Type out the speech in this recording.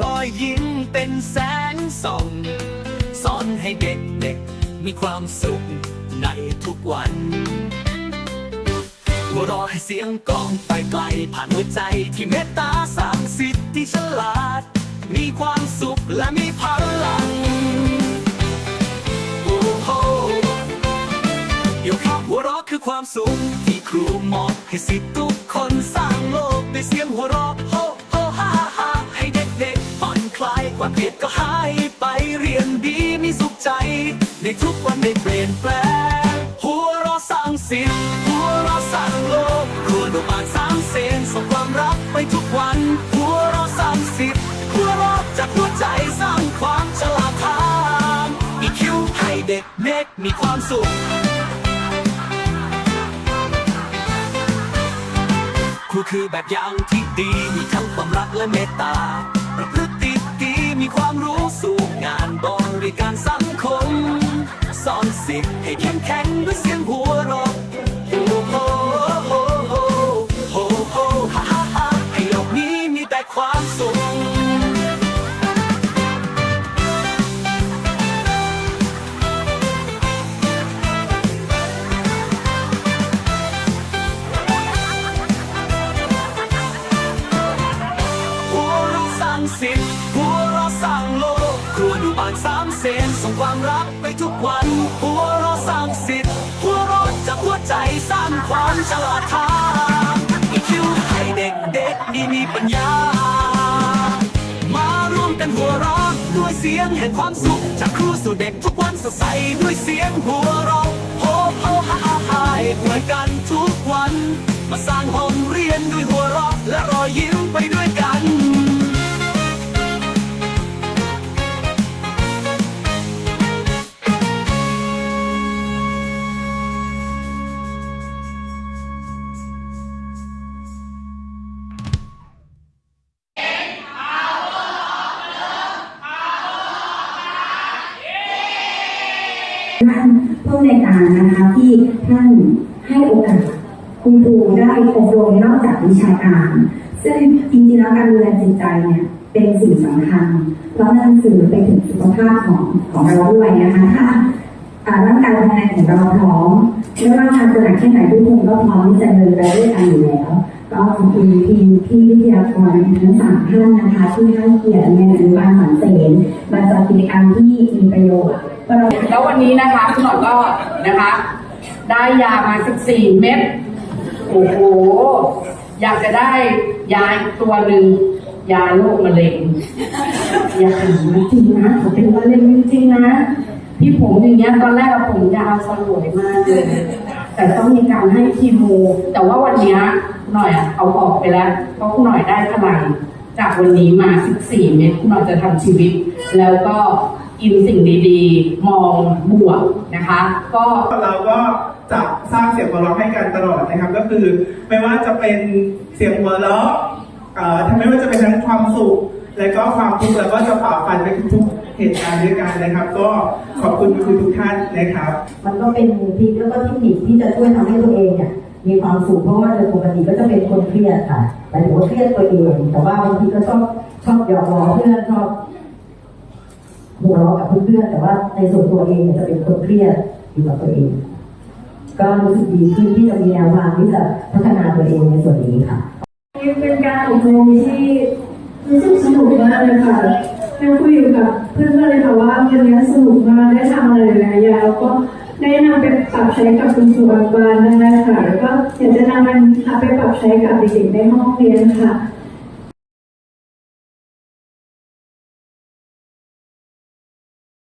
รอยยิ้มเป็นแสงส่องสอนให้เด็กๆ มีความสุขในทุกวันหัวเรอให้เสียงกองไปไกล ผ่านหัวใจที่เมตตาสางสิทธิ์ที่ฉลาด มีความสุขและมีพลังโอ้โหเดี๋ยวครับหัวเราะคือความสุขที่ครูมอบให้สิทธิ์ทุกคนสร้างโลกด้วยเสียงหัวเราะ ลายความเครียดก็หายไปเรียนดีมีสุขใจ ในทุกวันได้เปลี่ยนแปลงหัวเราะสร้างสิทธิ์หัวเราะสร้างโลกครัวดอกบานสามเสนส่งความรักไปทุกวันหัวเราะสร้างสิทธิ์หัวเราะจากหัวใจสร้างความฉลาดทางอีคิวให้เด็กเน็กมีความสุขครูคือแบบอย่างที่ดีมีทั้งความรักและเมตตาประพฤติ สอนสิทธิ์ให้เข้มแข็งด้วยเสียงหัวเราะโอ้โหโอ้โหโอ้โหฮ่าฮ่าฮ่าให้โลกนี้มีแต่ความสุขหัวเราะสร้างสิทธ์หัวเราะสร้างโลกครัวดูบ้านสาม เสนส่งความรักไปทุกวัน หัวเราะสร้างสิทธิ์หัวเราะจากหัวใจสร้างความฉลาดทางอีคิวให้เด็กเด็กๆนี่มีปัญญา มาร่วมกันหัวเราะด้วยเสียงแห่งความสุข จากครูสู่เด็กทุกวันสดใสด้วยเสียงหัวเราะโฮ ท่านผู้ในการนะคะที่ท่านให้โอกาสคุณครูได้อบรมนอกจากวิชาการ ซึ่งจริงๆแล้วการดูแลจิตใจเนี่ยเป็นสิ่งสำคัญ เพราะนั่นสื่อไปถึงสุขภาพของของเราด้วยนะคะถ้าอาร่างกายภายในของเราพร้อมไม่ว่าทางจะหนักแค่ไหนทุกคนก็พร้อมที่จะเดินไปด้วยกันอยู่แล้ว ก็ขอบคุณทีมที่วิทยากรทั้งสามท่านนะคะที่ให้เกียรติในอนุบาลสันเสนมาจัดกิจกรรมที่มีประโยชน์แล้ววันนี้นะคะคุณหมอก็นะคะ ได้ยามา 14 เม็ดโอ้โห อยากจะได้ยาอีกตัวหนึ่งยาโรคมะเร็งอย่าหาจริงนะเขาเป็นมะเร็งจริงๆนะที่ผมอย่างเงี้ยตอนแรกผมยาวสลวยมากเลยแต่ต้องมีการให้คีโม แต่ว่าวันเนี้ย หน่อยอะเอาออกไปแล้วเพราะคุณหน่อยได้พลังจากวันนี้มา 14 เม็ดคุณหน่อยจะทำชีวิต แล้วก็กินสิ่งดีๆ มองบวกนะคะ ก็เราก็จะสร้างเสียงหัวเราะให้กันตลอดนะครับ ก็คือไม่ว่าจะเป็นเสียงหัวเราะเอ่อทำไม่ว่าจะเป็นทั้งความสุข และก็ความทุกข์แล้วก็จะฝ่าฟันไปทุกๆเหตุการณ์ด้วยกันนะครับ ก็ขอบคุณคุณทุกท่านนะครับ มันก็เป็นทริคแล้วก็เทคนิคที่จะช่วยทำให้ตัวเองเนี่ย มีความสุขเพราะว่าโดยปกติก็จะเป็นคนเครียดค่ะหมายถึงว่าเครียดตัวเอง แต่ว่าบางทีก็ชอบชอบหยอกล้อเพื่อนชอบหัวเราะกับเพื่อนๆแต่ว่าในส่วนตัวเองเนี่ยจะเป็นคนเครียดอยู่กับตัวเอง ก็รู้สึกดีขึ้นที่จะมีแนวทางที่จะพัฒนาตัวเองในส่วนนี้ค่ะเป็นการอบรมที่รู้สึกสนุกมากเลยค่ะได้คุยกับเพื่อนๆเลยค่ะว่าวันนี้สนุกมากได้ทำอะไรหลายอย่างแล้วก็ ได้นำไปปรับใช้กับคุณครูบางบ้านได้ค่ะแล้วก็อยากจะนำมันค่ะไปปรับใช้กับเด็กๆในห้องเรียนค่ะ